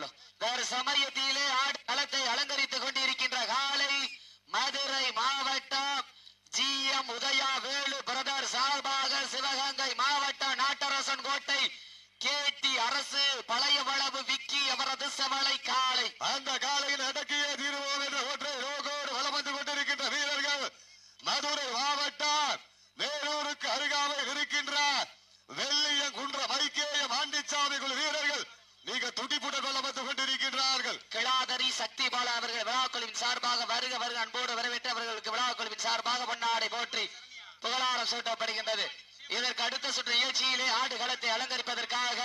விளையாடலும் சமயத்திலே ஆடு களத்தை அலங்கரித்துக் கொண்டிருக்கின்ற காலை மதுரை மாவட்டம் G M Udaya Velu brother சார்பாக சிவகங்கை மாவட்டம் நாட்டரசன் கோட்டை கேட்டி அரசு பழைய வளவு விக்கி அவரது செவலை கா அந்த காலையில் அடக்கிய தீர்வோம் என்ற ஒற்றை நோக்கோடு வலம் வந்து கொண்டிருக்கின்ற வீரர்கள் மதுரை மாவட்டம் வேலூருக்கு அருகாமையில் இருக்கின்ற வெள்ளியம் குன்ற மைக்கேய மாண்டிச்சாமி குழு வீரர்கள் நீங்க துடிப்புடன் வலம் வந்து கொண்டிருக்கின்றார்கள் கிளாதரி சக்தி பாலா அவர்கள் விழாக்குழுவின் சார்பாக வருக வருக அன்போடு வரவேற்று அவர்களுக்கு விழாக்குழுவின் சார்பாக பொன்னாடை போற்றி புகழாரம் சூட்டப்படுகின்றது இதற்கு அடுத்த சுற்று நிகழ்ச்சியிலே ஆடு களத்தை அலங்கரிப்பதற்காக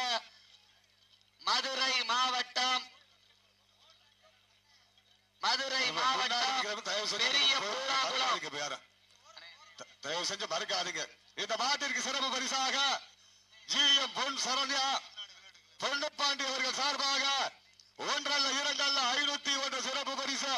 மதுரை மாவட்டம் மதுரை மாவட்டம் தயவு செஞ்சு மறக்காதீங்க பேர. த- தயவு செஞ்சு மறக்காதீங்க. இந்த மாட்டிற்கு சிறப்பு பரிசாக ஜி. எம். பொன் சரண்யா பொன்னப்பாண்டி அவர்கள் சார்பாக ஒன்றல்ல இரண்டல்ல ஐநூத்தி ஒன்று சிறப்பு பரிசு.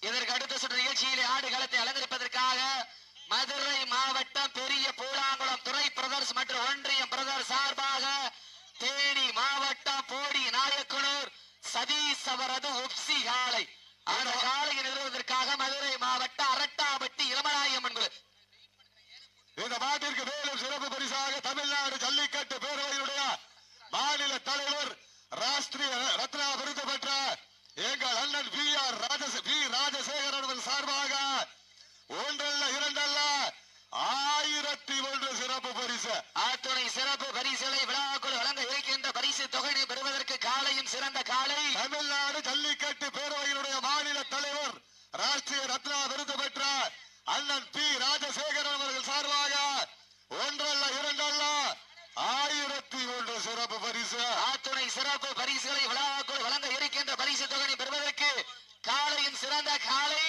இதற்கு அடுத்த சுற்று நிகழ்ச்சியிலே ஆடு களத்தை அலங்கரிப்பதற்காக மதுரை மாவட்டம் பெரிய பூலாங்குளம் துறை பிரதர்ஸ் மற்றும் ஒன்றியம் பிரதர் சார்பாக தேனி மாவட்டம் போடி நாயக்கனூர் சதீஷ் அவரது உப்சி காலை அந்த காலையை நிறுவுவதற்காக மதுரை மாவட்டம் அரட்டாப்பட்டி இளமநாயம்மன் குழு இந்த மாட்டிற்கு மேலும் சிறப்பு பரிசாக தமிழ்நாடு ஜல்லிக்கட்டு பேரவையினுடைய மாநில தலைவர் ராஷ்டிரிய ரத்னா விருது பெற்ற எங்கள் அண்ணன் பி ஆர் ராஜசே பி ராஜசேகரன் அவர்கள் சார்பாக ஒன்றல்ல இரண்டல்ல ஆயிரத்தி ஒன்று சிறப்பு பரிசு அத்துணை சிறப்பு பரிசுகளை விழாக்குழு வழங்க இருக்கின்ற பரிசு தொகையை பெறுவதற்கு காலையும் சிறந்த காலை தமிழ்நாடு ஜல்லிக்கட்டு பேரவையினுடைய மாநில தலைவர் ராஷ்டிரிய ரத்னா விருது பெற்ற அண்ணன் பி ராஜசேகரன் அவர்கள் சார்பாக ஒன்றல்ல இரண்டல்ல ஆயிரத்தி ஒன்று சிறப்பு பரிசு ஆத்துணை சிறப்பு பரிசுகளை விழாக்குள் வழங்க இருக்கின்ற பரிசு தொகை பெறுவதற்கு காலையும் சிறந்த காலை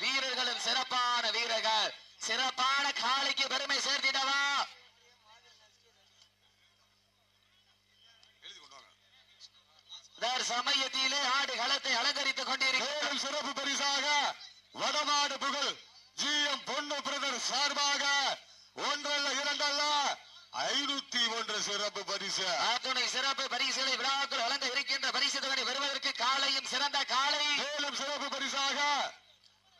வீரர்களும் சிறப்பான வீரர்கள் சிறப்பான காலைக்கு பெருமை சேர்த்திடவா தர் சமயத்திலே ஆடு களத்தை அலங்கரித்துக் கொண்டிருக்கிறது மேலும் சிறப்பு பரிசாக வடமாடு புகழ். ஜி எம் பொண்ணு பிரதர் சார்பாக ஒன்றல்ல இரண்டல்ல ஐநூத்தி ஒன்று சிறப்பு பரிசு. ஆத்துணை சிறப்பு பரிசுகளை விழாக்குள் வழங்க இருக்கின்ற பரிசு தொகை பெறுவதற்கு காலையும் சிறந்த காலை. மேலும் சிறப்பு பரிசாக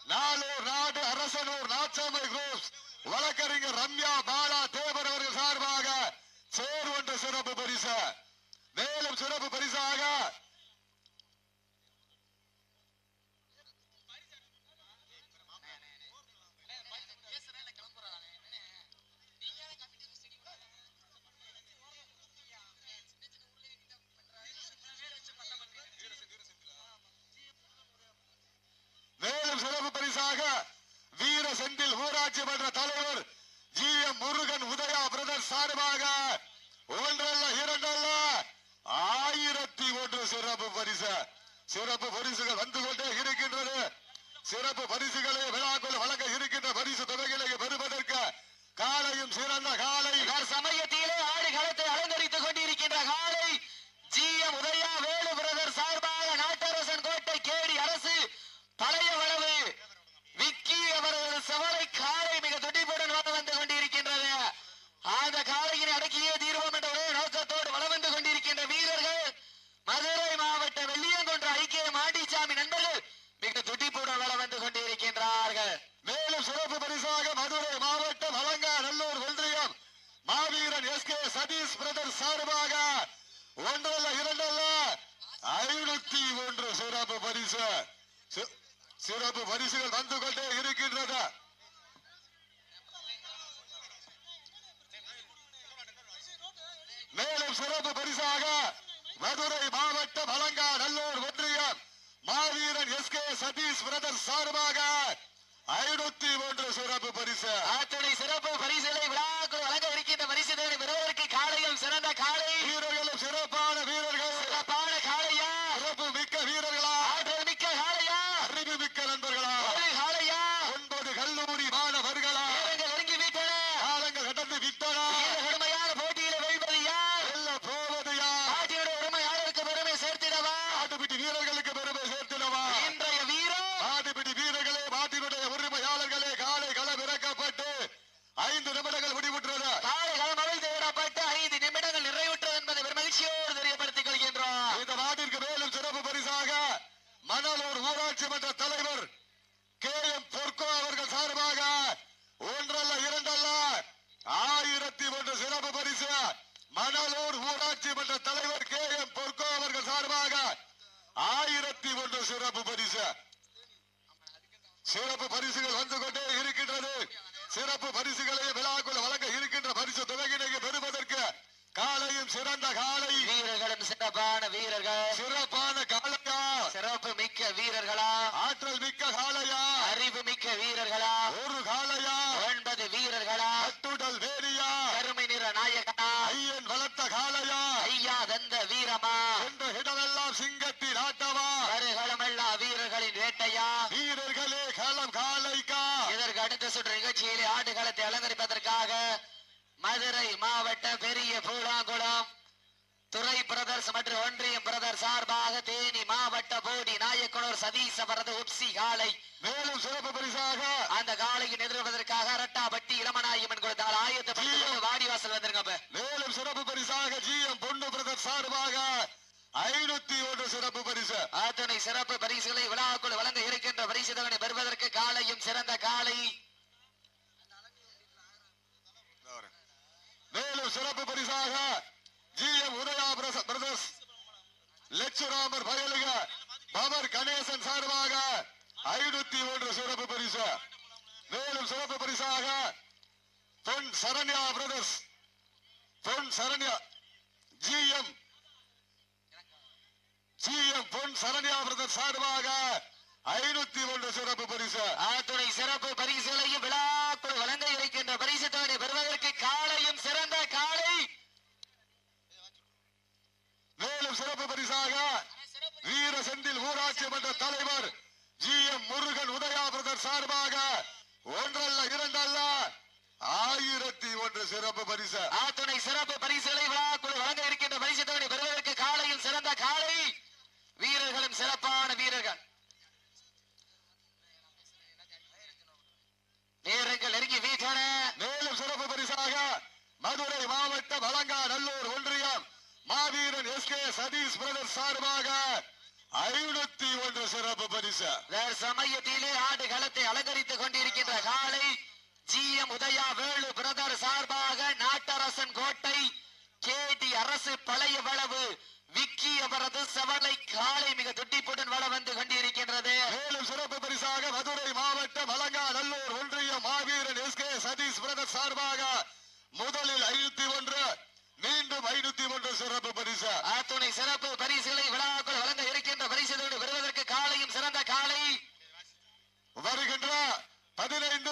நாளூர் நாடு அரசனூர் நாச்சாமை குரூப்ஸ் வழக்கறிஞர் ரம்யா பாலா தேவர் அவர்கள் சார்பாக சேர் ஒன்று சிறப்பு பரிசு. மேலும் சிறப்பு பரிசாக மேலும் சிறப்பு பரிசாக வீர செந்தில் ஊராட்சி மன்ற தலைவர் G M Murugan Udaya brother சார்பாக ஒன்றல்ல இரண்டல்ல. ஆயிரத்தி ஒன்று சிறப்பு பரிசு. சிறப்பு பரிசுகள் வந்து கொண்டே இருக்கின்றது. சிறப்பு பரிசுகளை விழாக்குள் வழங்க இருக்கின்ற பரிசு தொகைகளை பெறுவதற்கு காலையும் சிறந்த காலை. இவர் சமயத்திலே ஆடு களத்தை அலங்கரித்துக் கொண்டிருக்கின்ற காலை G M Udaya Velu brother சார்பாக நாட்டரசன் கோட்டை கேடி அரசு பழைய வளவு விக்கி அவரது செவலை காலை மிக துடிப்புடன் வளம் வந்து கொண்டிருக்கின்றது அந்த காலையினை அடக்கியே தீர்வோம் என்ற ஒரே நோக்கத்தோடு வளம் வந்து கொண்டிருக்கின்ற வீரர்கள் மதுரை மாவட்ட வெள்ளியங்குன்ற ஐக்கிய மாட்டிச்சாமி நண்பர்கள் மிக துடிப்புடன் வளம் வந்து கொண்டிருக்கின்றார்கள் மேலும் சிறப்பு பரிசாக மதுரை மாவட்டம் அலங்கா நல்லூர் ஒன்றியம் மாவீரன் எஸ் கே சதீஷ் பிரதர் சார்பாக ஒன்றல்ல இரண்டல்ல ஐநூத்தி ஒன்று சிறப்பு பரிசு சி- சிறப்பு பரிசுகள் வந்து கொண்டே இருக்கின்றது. மேலும் சிறப்பு பரிசாக மதுரை மாவட்டம் அலங்கா நல்லூர் ஒன்றியம் மாவீரன் எஸ் கே சதீஷ் பிரதர் சார்பாக ஐநூத்தி ஒன்று சிறப்பு பரிசு அத்துணை சிறப்பு பரிசுகளை விழாக்குள் வழங்க இருக்கின்ற பரிசு தொகை பெறுவதற்கு காலையும் சிறந்த காலை வீரர்களும் சிறப்பான வீரர்கள் சிறப்பான காளையா சிறப்பு மிக்க வீரர்களா ஆற்றல் மிக்க காளையா அறிவு மிக்க நண்பர்களா ஒரு காளையா ஒன்பது கல்லூரி மாணவர்களா வீரர்கள் நெருங்கி விட்டன காலங்கள் கடந்து விட்டனா இந்த கடுமையான போட்டியில வெல்வது யார் வெல்ல போவது யார் நாட்டினுடைய உரிமையாளருக்கு பெருமை சேர்த்திடவா ஆட்டுப்பிட்டி வீரர்களுக்கு பெருமை சேர்த்திடவா இன்றைய வீரம் ஆட்டுப்பிட்டி வீரர்களே மாட்டினுடைய உரிமையாளர்களே காலை களம் இறக்கப்பட்டு ஐந்து நிமிடங்கள் முடிவுற்றது காலை களம் அவிழ்த்து விடப்பட்டு ஐந்து நிமிடங்கள் நிறைவு மணலூர் ஊராட்சி மன்ற தலைவர் கே எம் பொற்கோ அவர்கள் சார்பாக ஒன்றல்ல இரண்டல்ல ஆயிரத்தி ஒன்று சிறப்பு பரிசு மணலூர் ஊராட்சி மன்ற தலைவர் கே எம் பொற்கோ அவர்கள் சார்பாக ஆயிரத்தி ஒன்று சிறப்பு பரிசு சிறப்பு பரிசுகள் வந்து கொண்டே இருக்கின்றது சிறப்பு பரிசுகளை விழாக்குள் வழங்க இருக்கின்ற பரிசு தொகையினை பெறுவதற்கு காலையும் சிறந்த காலை. வீரர்களும் சிறப்பான வீரர்கள். சிறப்பான காலையா? சிறப்பு மிக்க வீரர்களா? ஆற்றல் மிக்க காலையா? அறிவு மிக்க வீரர்களா? ஒரு காலையா? ஒன்பது வீரர்களா? அடுத்த சுற்று நிகழ்ச்சியிலே ஆடுகளத்தை அலங்கரிப்பதற்காக மதுரை மாவட்ட பெரிய பூலாங்குளம் துறை பிரதர்ஸ் மற்றும் ஒன்றியம் பிரதர் சார்பாக தேனி மாவட்ட போடி நாயக்கனூர் சதீஷ் அவரது உப்சி காலை மேலும் சிறப்பு பரிசாக அந்த காலையை எதிர்ப்பதற்காக அரட்டாபட்டி இளமநாயகன் கொடுத்தால் ஆயத்தப்பட்டு வாடிவாசல் வந்துருங்க அப்ப. மேலும் சிறப்பு பரிசாக ஜி எம் பொண்ணு பிரதர் சார்பாக ஐநூத்தி ஒன்று சிறப்பு பரிசு. அத்துணை சிறப்பு பரிசுகளை விழாக்குள் வழங்க இருக்கின்ற பரிசு தொகை பெறுவதற்கு காலையும் சிறந்த காலை. மேலும் சிறப்பு பரிசாக ஜி எம் உதயா பிரதர்ஸ் லட்சுராமர் பயலுக பவர் கணேசன் சார்பாக ஐநூத்தி ஒன்று சிறப்பு பரிசு. மேலும் சிறப்பு பரிசாக Pon Saranya brothers Pon Saranya G M G M Pon Saranya brothers சார்பாக ஐநூத்தி ஒன்று சிறப்பு பரிசு. அத்துணை சிறப்பு பரிசுகளையும் விழாக்குள் வழங்க இருக்கின்ற பரிசு தொகை பெறுவதற்கு காலையும் சிறந்த காலை. மேலும் சிறப்பு பரிசாக வீர செந்தில் ஊராட்சி மன்ற தலைவர் G M Murugan Udaya brother சார்பாக ஒன்றல்ல இரண்டல்ல. ஆயிரத்தி ஒன்று சிறப்பு பரிசு. அத்துணை சிறப்பு பரிசுகளை விழாக்குள் வழங்க இருக்கின்ற பரிசு தொகை பெறுவதற்கு காலையும் சிறந்த காலை வீரர்களும் சிறப்பான வீரர்கள் நேரங்கள் நெருங்கி வீட்டன மேலும் சிறப்பு பரிசாக மதுரை மாவட்டம் அலங்காநல்லூர் ஒன்றியம் மாவீரன் எஸ் கே சதீஷ் பிரதர் சார்பாக ஐநூத்தி ஒன்று சிறப்பு பரிசு. சமயத்திலே ஆடு களத்தை அலங்கரித்துக் கொண்டிருக்கின்ற காலை G M Udaya Velu brother சார்பாக நாட்டரசன் கோட்டை கேடி அரசு பழைய வளவு விக்கி அவரது செவலை காலை மிக துட்டிப்புடன் வள வந்து கொண்டிருக்கின்றது. மேலும் சிறப்பு பரிசாக மதுரை மாவட்டம் அலங்காநல்லூர் ஒன்றியம் மாவீரன் எஸ் கே சதீஷ் பிரதர் சார்பாக முதலில் ஐநூத்தி ஒன்று மீண்டும் ஐநூத்தி ஒன்று சிறப்பு பரிசு அத்துணை சிறப்பு பரிசுகளை விழாக்கள் வழங்க இருக்கின்ற பரிசுகளோடு பெறுவதற்கு காலையும் சிறந்த காலை. வருகின்ற பதினைந்து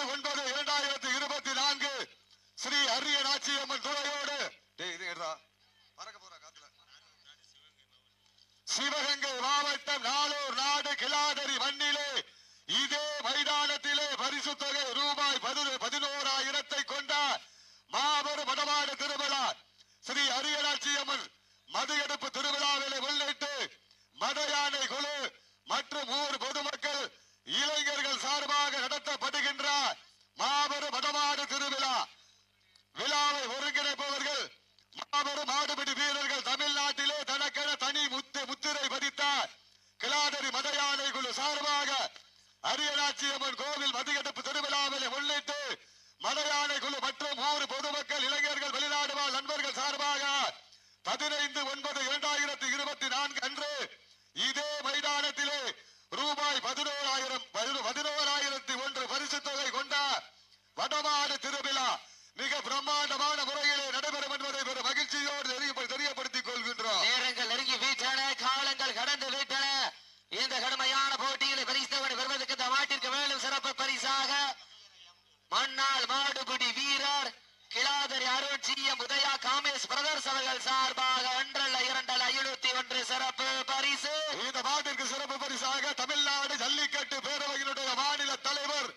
கிளாதரி எம் உதயா காமேஷ் பிரதர்ஸ் அவர்கள் சார்பாக ஒன்றல்ல இரண்டல் ஐநூத்தி ஒன்று சிறப்பு பரிசு. இந்த மாட்டிற்கு சிறப்பு பரிசாக தமிழ்நாடு ஜல்லிக்கட்டு பேரவையினுடைய மாநில தலைவர்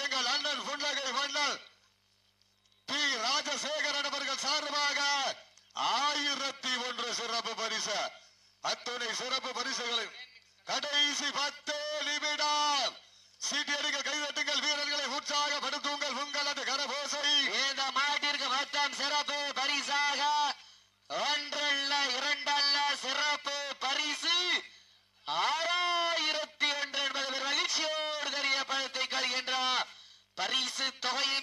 எங்கள் அண்ணன் புன்னகை மன்னன் பி. ராஜசேகரன் அவர்கள் சார்பாக ஆயிரத்தி ஒன்று சிறப்பு பரிசு. அத்துணை சிறப்பு பரிசுகளை கடைசி பத்து நிமிடம். சீட்டி சீட்டியடிக்க கைதட்டுங்கள் வீரர்களை உற்சாகப்படுத்துங்கள் உங்களது கரபோசை இந்த மாட்டிற்கு மொத்தம் சிறப்பு பரிசாக ஒன்றல்ல இரண்டல்ல சிறப்பு பரிசு ஆறாயிரத்தி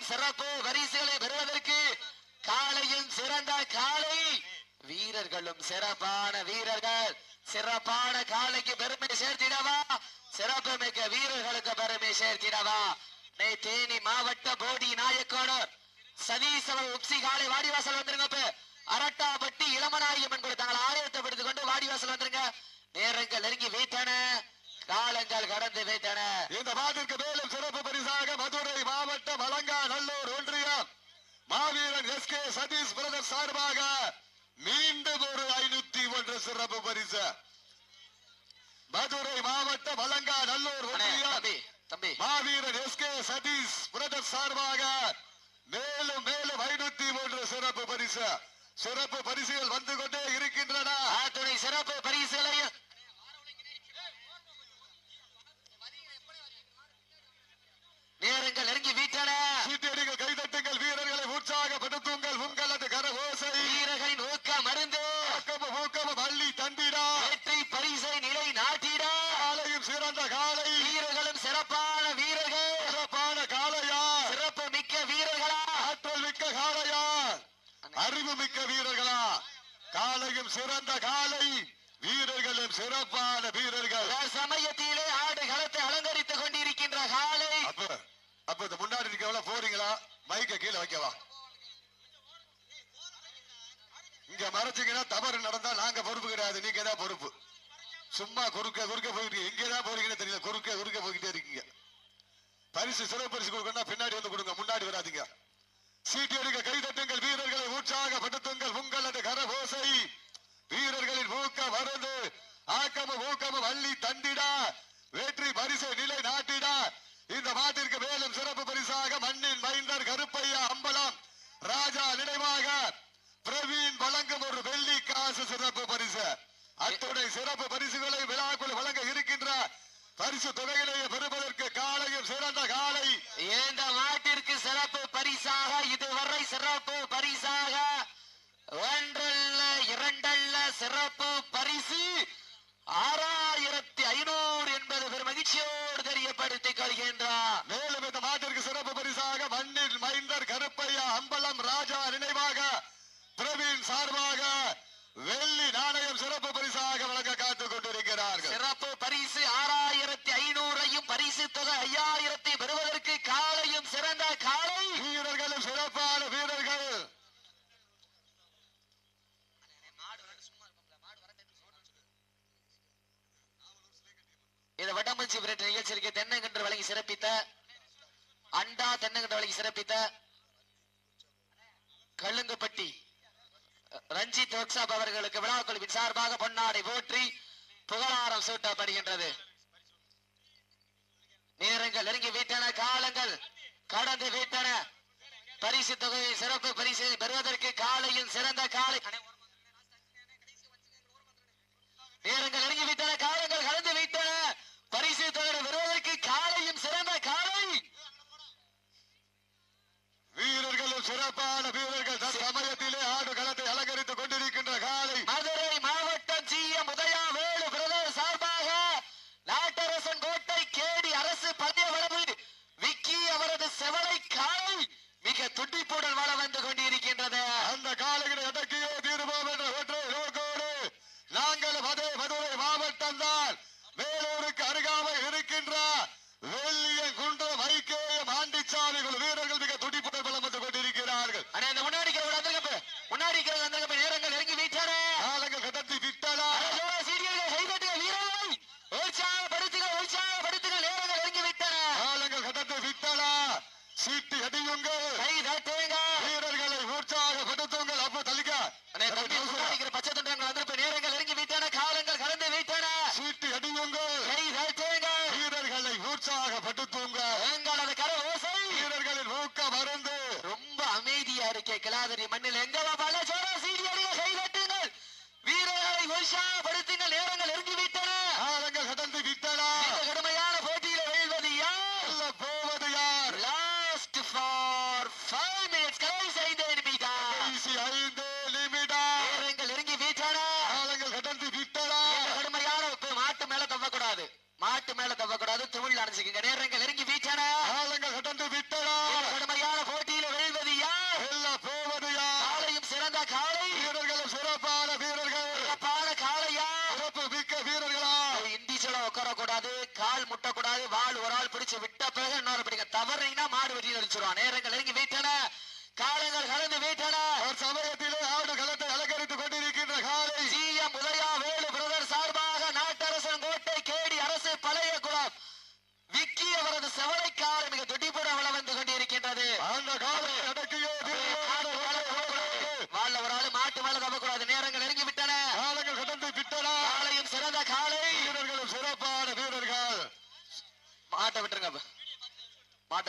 சிறப்பு பரிசுகளை பெறுவதற்கு காளையும் சிறந்த காளை வீரர்களும் சிறப்பான வீரர்கள். சிறப்பான காளைக்கு பெருமை சேர்த்திடவா? சிறப்பு மிக்க வீரர்களுக்கு பெருமை சேர்த்திடவா? நே தேனி மாவட்ட போடி நாயக்கோடர். சதீஷ் உப்சி காலை வாடிவாசல் வந்துருங்க அரட்டாபட்டி அரட்டாப்பட்டி இளமநாயகன் கூட ஆலயத்தை பிடித்துக் கொண்டு வாடிவாசல் வந்துருங்க. நேரங்கள் நெருங்கி வைத்தன காலங்கள் கடந்து வைத்தன இந்த பாட்டிற்கு மேலும் சிறப்பு பரிசாக மதுரை மாவட்டம் அலங்காநல்லூர் ஒன்றியம். மாவீரன் எஸ் கே சதீஷ் பிரதர் சார்பாக மீண்டும் ஒரு ஐநூத்தி ஒன்று சிறப்பு பரிசு. மதுரை ஒன்றியம். தம்பி தம்பி. மாவீரன் எஸ் கே சதீஷ் பிரதர் சார்பாக மேலும் மேலும் ஐநூத்தி ஒன்று சிறப்பு பரிசு. சிறப்பு பரிசுகள் வந்து கொண்டே இருக்கின்றன. ஆத்துணை சிறப்பு பரிசுகளை நேரங்கள் நெருங்கி வீட்டன. சீட்டடிகள் கைதட்டுங்கள் வீரர்களை உற்சாகப்படுத்துங்கள். உங்களது கர ஓசை வீரர்களின் ஊக்கம் மருந்து ஊக்கமும் ஊக்கமும் அள்ளி தந்திடா வெற்றி பரிசை நிலை நாட்டிட காலையும் சிறந்த காலை வீரர்களும் சிறப்பான வீரர்கள் சிறப்பான காளையா சிறப்பு மிக்க வீரர்களா ஆற்றல் மிக்க காளையா அறிவு மிக்க வீரர்களா? காலையும் சிறந்த காலை வீரர்களும் சிறப்பான வீரர்கள். சமயத்திலே ஆடு களத்தை அலங்கரித்துக் கொண்டிருக்கின்ற காலை அப்ப அப்ப இந்த முன்னாடி இருக்கவங்கள போறீங்களா? மைக்க கீழே வைக்கவா? இங்க மறைச்சீங்கன்னா தவறு நடந்தா நாங்க பொறுப்பு கிடையாது. நீங்க தான் பொறுப்பு. சும்மா குறுக்க குறுக்க போயிட்டு எங்க தான் போறீங்கன்னு தெரியல. குறுக்க குறுக்க போய்கிட்டே இருக்கீங்க. பரிசு சிறப்பு பரிசு கொடுக்கணும்னா பின்னாடி வந்து கொடுங்க. முன்னாடி வராதீங்க. சீட்டு எடுக்க கைதட்டுங்கள் வீரர்களை உற்சாகப்படுத்துங்கள் உங்களது கர வீரர்களின் ஊக்கம் மருந்து ஆக்கமும் ஊக்கமும் அள்ளி தந்திடா வெற்றி பரிசை நிலை நாட்டிடா இந்த மாட்டிற்கு மேலும் சிறப்பு பரிசாக மண்ணின் மைந்தர் கருப்பையா அம்பலம் ராஜா நினைவாக பிரவீன் வழங்கும் ஒரு வெள்ளி காசு சிறப்பு பரிசு அத்துணை சிறப்பு பரிசுகளை விழாக்குள் வழங்க இருக்கின்ற பரிசு தொகையிலேயே பெறுவதற்கு காலையும் சிறந்த காலை இந்த மாட்டிற்கு சிறப்பு பரிசாக இதுவரை சிறப்பு பரிசாக ஒன்றல்ல இரண்டல்ல சிறப்பு பரிசு ஆறாயிரத்தி ஐநூறு என்பது பெரும் மகிழ்ச்சியோடு தெரியப்படுத்திக் கொள்கின்றார் மேலும் இந்த மாட்டிற்கு சிறப்பு பரிசாக மண்ணில் மைந்தர் கருப்பையா அம்பலம் ராஜா நினைவாக பிரவீன் சார்பாக வெள்ளி நாணயம் சிறப்பு பரிசாக வழங்க காத்துக் கொண்டிருக்கிறார்கள். சிறப்பு பரிசு ஆறாயிரத்தி ஐநூறையும் பரிசு தொகை ஐயாயிரத்தை பெறுவதற்கு காலையும் சிறந்த காலை. வீரர்களும் சிறப்பான வீரர்கள் நிகழ்ச்சி வட்டம்பஞ்சி நிகழ்ச்சிக்கு தென்னங்கன்று வழங்கி சிறப்பித்த அண்டா தென்னங்கன்று வழங்கி சிறப்பித்த கழுங்குப்பட்டி ரஞ்சித் ஒக்சாப் அவர்களுக்கு விழா குழுவின் சார்பாக பொன்னாடை போற்றி புகழாரம் சூட்டப்படுகின்றது. நேரங்கள் நெருங்கி விட்டன காலங்கள் கடந்து விட்டன. பரிசு தொகையை சிறப்பு பரிசு பெறுவதற்கு காலையில் சிறந்த காலை. நேரங்கள் நெருங்கி விட்டன காலங்கள் கடந்து விட்டன பரிசு தொகை பெறுவதற்கு காலையும் சிறந்த காலை வீரர்களும் சிறப்பான வீரர்கள் தற்சமயத்திலே ஆடு களத்தை அலங்கரித்துக் கொண்டிருக்கின்ற காலை. மதுரை மாவட்டம் ஜிஎம் உதயா வேலு பிரதர் சார்பாக நாட்டரசன் கோட்டை கேடி அரசு பந்தய வளவு விக்கி அவரது செவலை காலை மிக துடிப்புடன் வள வந்து கொண்டிருக்கின்றது.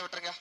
விட்டுருங்க.